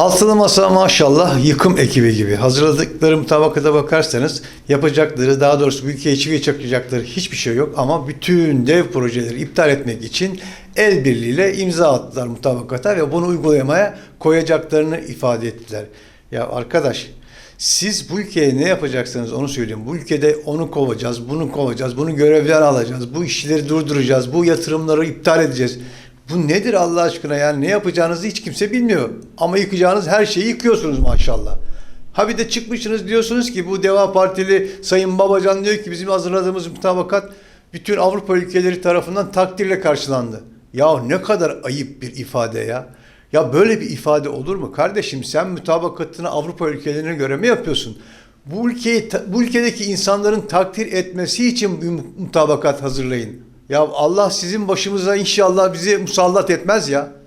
Altılı Masa maşallah yıkım ekibi gibi. Hazırladıkları mutabakata bakarsanız yapacakları, daha doğrusu ülkeye çiviye çakacakları hiçbir şey yok. Ama bütün dev projeleri iptal etmek için el birliğiyle imza attılar mutabakata ve bunu uygulamaya koyacaklarını ifade ettiler. Ya arkadaş siz bu ülkeye ne yapacaksınız onu söyleyeyim. Bu ülkede onu kovacağız, bunu kovacağız, bunu görevler alacağız, bu işleri durduracağız, bu yatırımları iptal edeceğiz. Bu nedir Allah aşkına yani ne yapacağınızı hiç kimse bilmiyor. Ama yıkacağınız her şeyi yıkıyorsunuz maşallah. Ha bir de çıkmışsınız diyorsunuz ki bu Deva Partili Sayın Babacan diyor ki bizim hazırladığımız mutabakat bütün Avrupa ülkeleri tarafından takdirle karşılandı. Ya ne kadar ayıp bir ifade ya. Ya böyle bir ifade olur mu? Kardeşim sen mutabakatını Avrupa ülkelerine göre mi yapıyorsun? Bu ülkeyi bu ülkedeki insanların takdir etmesi için bir mutabakat hazırlayın. Ya Allah sizin başımıza inşallah bizi musallat etmez ya.